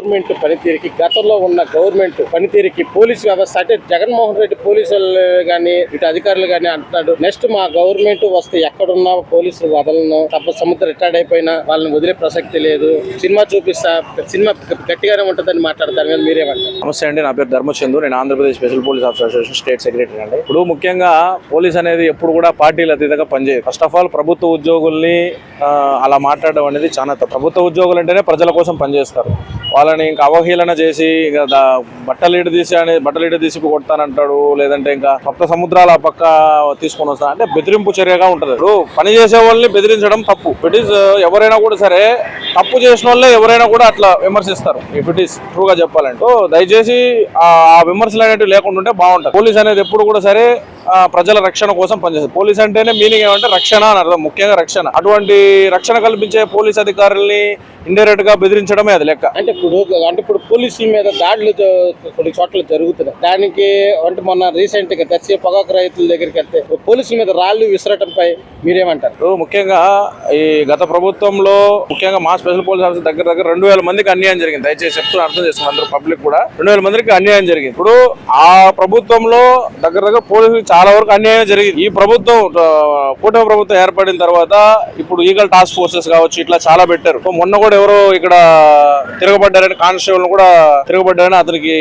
Government పనితీరుకి గతంలో ఉన్న government పనితీరుకి police వ్యవస్థ అంటే జగన్మోహన్ రెడ్డి పోలీసులు కానీ ఇటు అధికారులు కానీ అంటున్నాడు. నెక్స్ట్ మా గవర్నమెంట్ వస్తే ఎక్కడున్నా పోలీసులు వదలను. తప్ప సముద్రం రిటైర్డ్ అయిపోయినా వాళ్ళని వదిలే ప్రసక్తి లేదు. సినిమా చూపిస్తా సినిమా గట్టిగానే ఉంటుందని మాట్లాడతారు కానీ మీరేమంటారు నమస్తే అండి నా పేరు ధర్మచందు. నేను Andhra Pradesh special police officer association state secretary అండి. ఇప్పుడు ముఖ్యంగా పోలీస్ అనేది ఎప్పుడు కూడా పార్టీలు అతీతంగా పనిచేయదు. ఫస్ట్ ఆఫ్ ఆల్ ప్రభుత్వ ఉద్యోగుల్ని అలా మాట్లాడడం అనేది చాలా ప్రభుత్వ ఉద్యోగులు అంటేనే ప్రజల కోసం పనిచేస్తారు. వాళ్ళ వాళ్ళని ఇంకా అవహేళన చేసి ఇంకా బట్టలీడు బట్టలు తీసి అని బట్టలు తీసి కొడతానంటాడు లేదంటే ఇంకా సప్త సముద్రాల పక్క తీసుకొని వస్తా. అంటే బెదిరింపు చర్యగా ఉంటది. ఇప్పుడు పని చేసే వాళ్ళని బెదిరించడం తప్పు. ఇట్ ఈస్ uh, ఎవరైనా కూడా సరే తప్పు చేసిన వాళ్ళే ఎవరైనా కూడా అట్లా విమర్శిస్తారు. ఇఫ్ ఇట్ ఈస్ ట్రూ చెప్పాలంటే దయచేసి ఆ ఆ విమర్శలు అనేవి లేకుండా ఉంటే బాగుంటుంది. పోలీస్ అనేది ఎప్పుడు కూడా సరే ప్రజల రక్షణ కోసం పనిచేస్తుంది. పోలీస్ అంటేనే మీనింగ్ ఏమంటే రక్షణ అని అర్థం ముఖ్యంగా రక్షణ. అటువంటి రక్షణ కల్పించే పోలీస్ అధికారుల్ని ఇండైరెక్ట్గా బెదిరించడమే అది లెక్క. అంటే ఇప్పుడు అంటే ఇప్పుడు పోలీసుల మీద దాడులు కొన్ని చోట్ల జరుగుతున్నాయి. దానికి అంటే మొన్న రీసెంట్గా దర్శి పొగాకు రైతుల దగ్గరికి వెళ్తే పోలీసుల మీద రాళ్ళు విసరటంపై మీరేమంటారు? ముఖ్యంగా ఈ గత ప్రభుత్వంలో ముఖ్యంగా మా స్పెషల్ పోలీస్ ఆఫీసర్ దగ్గర దగ్గర రెండు వేల మందికి అన్యాయం జరిగింది. దయచేసి చెప్తున్నా అర్థం చేసుకుని అందరూ పబ్లిక్ కూడా. రెండు వేల మందికి అన్యాయం జరిగింది. ఇప్పుడు ఆ ప్రభుత్వంలో దగ్గర దగ్గర పోలీసులకు చాలా వరకు అన్యాయం జరిగింది. ఈ ప్రభుత్వం కూటమి ప్రభుత్వం ఏర్పడిన తర్వాత ఇప్పుడు ఈగల్ టాస్క్ ఫోర్సెస్ కావచ్చు ఇట్లా చాలా పెట్టారు. మొన్న కూడా ఎవరో ఇక్కడ తిరగబడ్డారని కానిస్టేబుల్ కూడా తిరగబడ్డారని అతనికి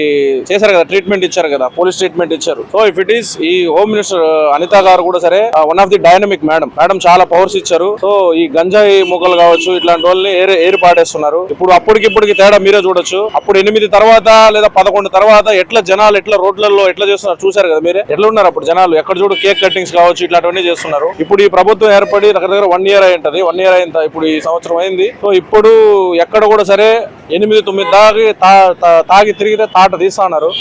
చేశారు కదా ట్రీట్మెంట్ ఇచ్చారు కదా పోలీస్ ట్రీట్మెంట్ ఇచ్చారు. సో ఇఫ్ ఇట్ ఈస్ ఈ హోమ్ మినిస్టర్ అనిత గారు కూడా సరే one of the dynamic madam madam చాలా పవర్స్ ఇచ్చారు. సో ఈ గంజాయి మొక్కలు కావచ్చు ఇట్లాంటి వాళ్ళని ఏరి ఏరి పాడేస్తున్నారు. ఇప్పుడు అప్పటికి ఇప్పటికి తేడా మీరే చూడొచ్చు. అప్పుడు ఎనిమిది తర్వాత లేదా పదకొండు తర్వాత ఎట్లా జనాలు ఎట్లా రోడ్లలో ఎట్లా చేస్తున్నారు చూసారు కదా మీరే? ఎట్లా ఉన్నారు అప్పుడు జనాలు? ఎక్కడ చూడు కేక్ కటింగ్స్ కావచ్చు ఇట్లాంటివన్నీ చేస్తున్నారు. ఇప్పుడు ఈ ప్రభుత్వం ఏర్పడి దగ్గర దగ్గర వన్ ఇయర్ అయి ఉంటది. వన్ ఇయర్ అయిన ఇప్పుడు ఈ సంవత్సరం అయింది. సో ఇప్పుడు ఎక్కడ కూడా సరే ఎనిమిది తొమ్మిది తాగి తా- తాగి తిరిగితే తాట తీస్తున్నారు.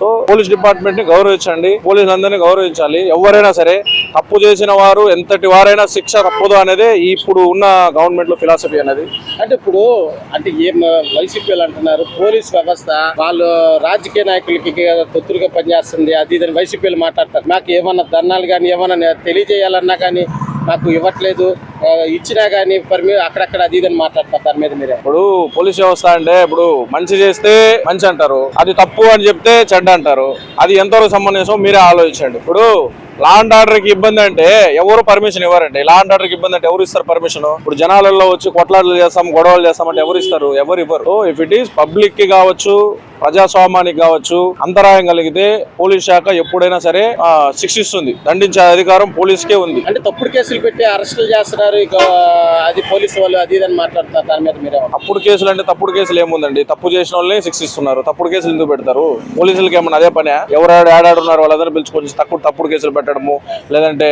సో పోలీస్ డిపార్ట్మెంట్ని గౌరవించండి. పోలీసులందరినీ గౌరవించాలి. ఎవరైనా సరే తప్పు చేసిన వారు ఎంతటి వారైనా శిక్ష తప్పదు అనేది ఇప్పుడు ఉన్న గవర్నమెంట్లో ఫిలాసఫీ అనేది. అంటే ఇప్పుడు అంటే ఏం వైసీపీ అంటున్నారు పోలీస్ వ్యవస్థ వాళ్ళు రాజకీయ నాయకులకి తొత్తులుగా పనిచేస్తుంది అది ఇదని వైసీపీ మాట్లాడతారు. నాకు మాకు ఏమన్నా ధర్నాలు కానీ ఏమన్నా తెలియజేయాలన్నా కానీ మాకు ఇవ్వట్లేదు. ఇచ్చినా కానీ పర్మి అక్కడక్కడ అది ఇదని మాట్లాడతారు దాని మీద మీరే. ఇప్పుడు పోలీస్ వ్యవస్థ అంటే ఇప్పుడు మంచి చేస్తే మంచి అంటారు అది తప్పు అని చెప్తే చెడ్డ అంటారు. అది ఎంతవరకు సంబంధించో మీరే ఆలోచించండి. ఇప్పుడు లా అండ్ ఇబ్బంది అంటే ఎవరు పర్మిషన్ ఇవ్వరండి? లా అండ్ ఇబ్బంది అంటే ఎవరు ఇస్తారు పర్మిషన్ ఇప్పుడు జనాలలో వచ్చి కొట్లాటలు చేస్తాం గొడవలు చేస్తాం అంటే ఎవరు ఇస్తారు? ఎవరు ఇవ్వరు. ఇఫ్ ఇట్ ఈస్ పబ్లిక్కి కావచ్చు ప్రజాస్వామ్యానికి కావచ్చు అంతరాయం కలిగితే పోలీస్ శాఖ ఎప్పుడైనా సరే శిక్షిస్తుంది. దండించే అధికారం పోలీస్కే ఉంది. అంటే తప్పుడు కేసులు పెట్టి అరెస్టులు చేస్తున్నారు ఇక అది పోలీసు వాళ్ళు అది ఇదని మాట్లాడుతున్నారు దాని మీద మీరే తప్పుడు కేసులు అంటే తప్పుడు కేసులు ఏముందండి? తప్పు చేసిన వాళ్ళని శిక్షిస్తున్నారు. తప్పుడు కేసులు ఎందుకు పెడతారు? పోలీసులకి ఏమన్నా అదే పనే? ఎవరు ఏడాడున్నారు వాళ్ళందరూ పిలుచుకొని తప్పుడు తప్పుడు కేసులు పెట్టడము లేదంటే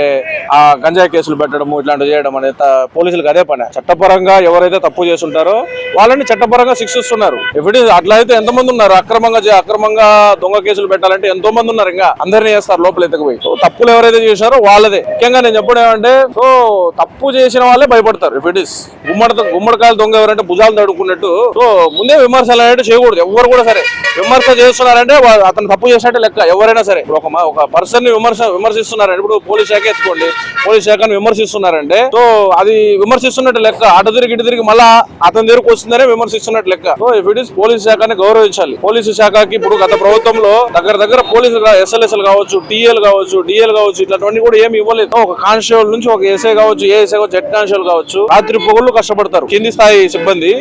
ఆ గంజాయి కేసులు పెట్టడము ఇట్లాంటివి చేయడం అనేది పోలీసులకు అదే పనే. చట్టపరంగా ఎవరైతే తప్పు చేస్తుంటారో వాళ్ళని చట్టపరంగా శిక్షిస్తున్నారు. ఇప్పుడు అట్లా అయితే ఎంతమంది ఉన్నారు? అక్రమంగా అక్రమంగా దొంగ కేసులు పెట్టాలంటే ఎంతో మంది ఉన్నారు ఇంకా. అందరినీ చేస్తారు లోపల ఎత్తుకుపోయి సో తప్పులు ఎవరైతే చేశారో వాళ్ళదే. ముఖ్యంగా నేను చెప్పడం ఏమంటే సో తప్పు చేసిన వాళ్ళే భయపడతారు. ఇఫ్ ఇట్ ఇస్ గుమ్మడి గుమ్మడికాయలు దొంగ ఎవరంటే భుజాలు తడుకున్నట్టు సో ముందే విమర్శలు అనేవి చేయకూడదు. ఎవరు కూడా సరే. విమర్శ చేస్తున్నారంటే అతను తప్పు చేసినట్టే లెక్క. ఎవరైనా సరే. ఇప్పుడు ఒక ఒక పర్సన్ని విమర్శ విమర్శిస్తున్నారంటే ఇప్పుడు పోలీస్ శాఖ ఎత్తుకోండి. పోలీస్ శాఖను విమర్శిస్తున్నారంటే సో అది విమర్శిస్తున్నట్టు లెక్క. అటు తిరిగి ఇటు తిరిగి మళ్ళా అతని దగ్గరకు వస్తుందనే విమర్శిస్తున్నట్టు లెక్క. So if it is police శాఖని గౌరవించాలి. పోలీసు శాఖకి ఇప్పుడు గత ప్రభుత్వంలో దగ్గర దగ్గర పోలీసు ఎస్ఎల్ఎస్ఎల్ కావచ్చు టీఎల్ కావచ్చు డిఎల్ కావచ్చు ఇట్లాంటివన్నీ కూడా ఏమి ఇవ్వలేదు. ఒక కానిస్టేబుల్ నుంచి ఒక ఎస్ఐ కావచ్చు ఏఎస్ఐ కావచ్చు హెడ్ కానిస్టేబుల్ కావచ్చు రాత్రి పొగళ్ళు కష్టపడతారు. కింది స్థాయి సిబ్బంది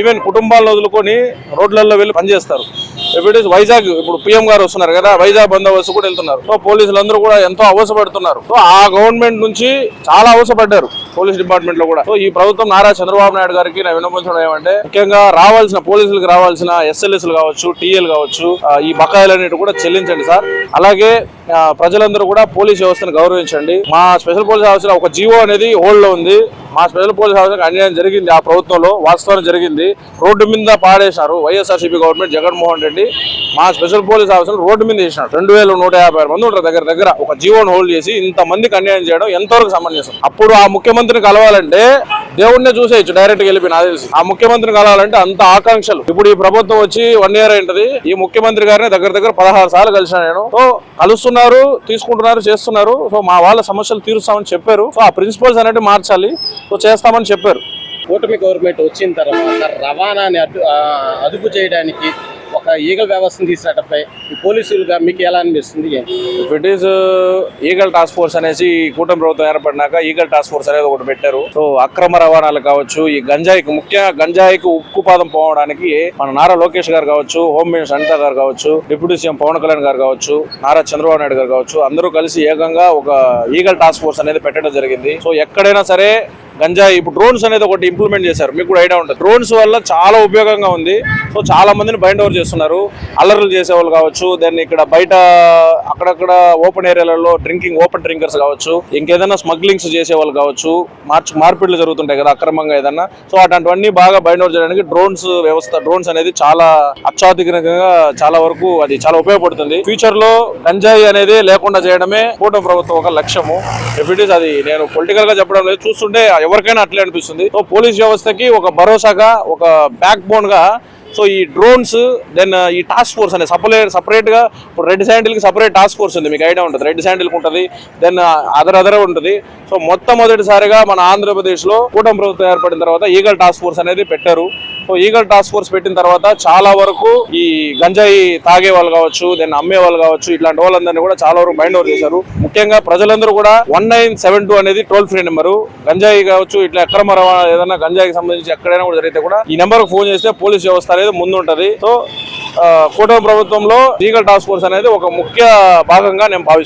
ఈవెన్ కుటుంబాలను వదులుకొని రోడ్లలో వెళ్ళి పనిచేస్తారు. ఇఫ్ వైజాగ్ ఇప్పుడు పిఎం గారు వస్తున్నారు కదా వైజాగ్ బందోబస్తు కూడా వెళ్తున్నారు. సో పోలీసులందరూ కూడా ఎంతో అవసరపడుతున్నారు. సో ఆ గవర్నమెంట్ నుంచి చాలా అవసరపడ్డారు. పోలీస్ డిపార్ట్మెంట్లో కూడా. సో ఈ ప్రభుత్వం నారా చంద్రబాబు నాయుడు గారికి నేను వినపించడం ఏమంటే ముఖ్యంగా రావాల్సిన పోలీసులకు రావాల్సిన ఎస్ఎల్ఎస్ కావచ్చు టీఎల్ కావచ్చు ఈ బకాయిలన్నిటి కూడా చెల్లించండి సార్. అలాగే ప్రజలందరూ కూడా పోలీస్ వ్యవస్థను గౌరవించండి. మా స్పెషల్ పోలీస్ ఆఫీసర్ ఒక జీవో అనేది హోల్డ్లో ఉంది. మా స్పెషల్ పోలీస్ ఆఫీసర్కి అన్యాయం జరిగింది ఆ ప్రభుత్వంలో వాస్తవం జరిగింది. రోడ్డు మీద పాడేశారు వైఎస్ఆర్సీపీ గవర్నమెంట్ జగన్మోహన్ రెడ్డి. మా స్పెషల్ పోలీస్ ఆఫీసర్ రోడ్డు మీద చేసినాడు. రెండు వేల నూట యాభై మంది ఉంటారు దగ్గర దగ్గర. ఒక జీవోని హోల్డ్ చేసి ఇంత మందికి అన్యాయం చేయడం ఎంతవరకు సమంజసం? అప్పుడు ఆ ముఖ్యమంత్రిని కలవాలంటే దేవుడినే చూసేయచ్చు డైరెక్ట్ వెళ్ళిపోయిన వెళ్ళి తెలిసి. ఆ ముఖ్యమంత్రిని కలవాలంటే అంత ఆకాంక్షలు. ఇప్పుడు ఈ ప్రభుత్వం వచ్చి వన్ ఇయర్ అయింటది. ఈ ముఖ్యమంత్రి గారిని దగ్గర దగ్గర పదహారు సార్లు కలిసిన నేను. సో కలుస్తున్నారు తీసుకుంటున్నారు చేస్తున్నారు. సో మా వాళ్ళ సమస్యలు తీరుస్తామని చెప్పారు. సో ఆ ప్రిన్సిపల్స్ అనేవి మార్చాలి. సో చేస్తామని చెప్పారు. కూటమి గవర్నమెంట్ వచ్చిన తర్వాత రవాణాని అడ్డు అదుపు చేయడానికి ఒక ఈగల వ్యవస్థను తీసుకురావడంపై ఈ పోలీసులుగా మీకు ఎలా అనిపిస్తుంది? It is Eagle Task Force అనేసి ఈ కూటమి ప్రభుత్వం ఏర్పడినాక ఈగల్ టాస్క్ ఫోర్స్ అనేది ఒకటి పెట్టారు. సో అక్రమ రవాణాలు కావచ్చు ఈ గంజాయికి ముఖ్యంగా గంజాయికి ఉక్కుపాదం పోవడానికి మన నారా లోకేష్ గారు కావచ్చు హోమ్ మినిస్టర్ అనిత గారు కావచ్చు డిప్యూటీ సీఎం పవన్ కళ్యాణ్ గారు కావచ్చు నారా చంద్రబాబు నాయుడు గారు కావచ్చు అందరూ కలిసి ఏకంగా ఒక ఈగల్ టాస్క్ ఫోర్స్ అనేది పెట్టడం జరిగింది. సో ఎక్కడైనా సరే గంజాయి ఇప్పుడు డ్రోన్స్ అనేది ఒకటి ఇంప్లిమెంట్ చేశారు. మీకు కూడా ఐడియా ఉంటుంది. డ్రోన్స్ వల్ల చాలా ఉపయోగంగా ఉంది. సో చాలా మందిని బైండ్ ఓవర్ చేస్తున్నారు. అల్లర్లు చేసేవాళ్ళు కావచ్చు దెన్ ఇక్కడ బయట అక్కడక్కడ ఓపెన్ ఏరియాలలో డ్రింకింగ్ ఓపెన్ డ్రింకర్స్ కావచ్చు ఇంకేదైనా స్మగ్లింగ్స్ చేసేవాళ్ళు కావచ్చు మార్చి మార్పిడ్లు జరుగుతుంటాయి కదా అక్రమంగా ఏదన్నా. సో అటువంటివన్నీ బాగా బైండ్ ఓవర్ చేయడానికి డ్రోన్స్ వ్యవస్థ డ్రోన్స్ అనేది చాలా అత్యాధునికంగా చాలా వరకు అది చాలా ఉపయోగపడుతుంది. ఫ్యూచర్లో గంజాయి అనేది లేకుండా చేయడమే కూటమి ప్రభుత్వం ఒక లక్ష్యము. ఇఫ్ ఇట్ ఈస్ అది నేను పొలిటికల్గా చెప్పడం లేదు. చూస్తుంటే ఎవరికైనా అట్లే అనిపిస్తుంది. సో పోలీస్ వ్యవస్థకి ఒక భరోసాగా ఒక బ్యాక్ బోన్గా సో ఈ డ్రోన్స్ దెన్ ఈ టాస్క్ ఫోర్స్ అనే సపరేట్ సపరేట్గా ఇప్పుడు రెడ్ శాండిల్కి సపరేట్ టాస్క్ ఫోర్స్ ఉంది మీకు ఐడియా ఉంటుంది. రెడ్ శాండిల్కి ఉంటుంది దెన్ అదర్ అదర్ ఉంటుంది. సో మొట్టమొదటిసారిగా మన ఆంధ్రప్రదేశ్లో కూటమి ప్రభుత్వం ఏర్పడిన తర్వాత ఈగల్ టాస్క్ ఫోర్స్ అనేది పెట్టారు. సో ఈగల్ టాస్క్ ఫోర్స్ పెట్టిన తర్వాత చాలా వరకు ఈ గంజాయి తాగే వాళ్ళు కావచ్చు దెన్ అమ్మే వాళ్ళు కావచ్చు ఇట్లాంటి వాళ్ళందరినీ కూడా చాలా వరకు మైండ్ ఓవర్ చేశారు. ముఖ్యంగా ప్రజలందరూ కూడా వన్ నైన్ సెవెన్ టూ అనేది టోల్ ఫ్రీ నెంబర్. గంజాయి కావచ్చు ఇట్లా అక్రమ రవాణా ఏదైనా గంజాయికి సంబంధించి ఎక్కడైనా కూడా జరిగితే కూడా ఈ నెంబర్ ఫోన్ చేస్తే పోలీస్ వ్యవస్థ అనేది ముందుంటది. సో కూటమి ప్రభుత్వంలో ఈగల్ టాస్క్ ఫోర్స్ అనేది ఒక ముఖ్య భాగంగా నేను భావిస్తున్నాను.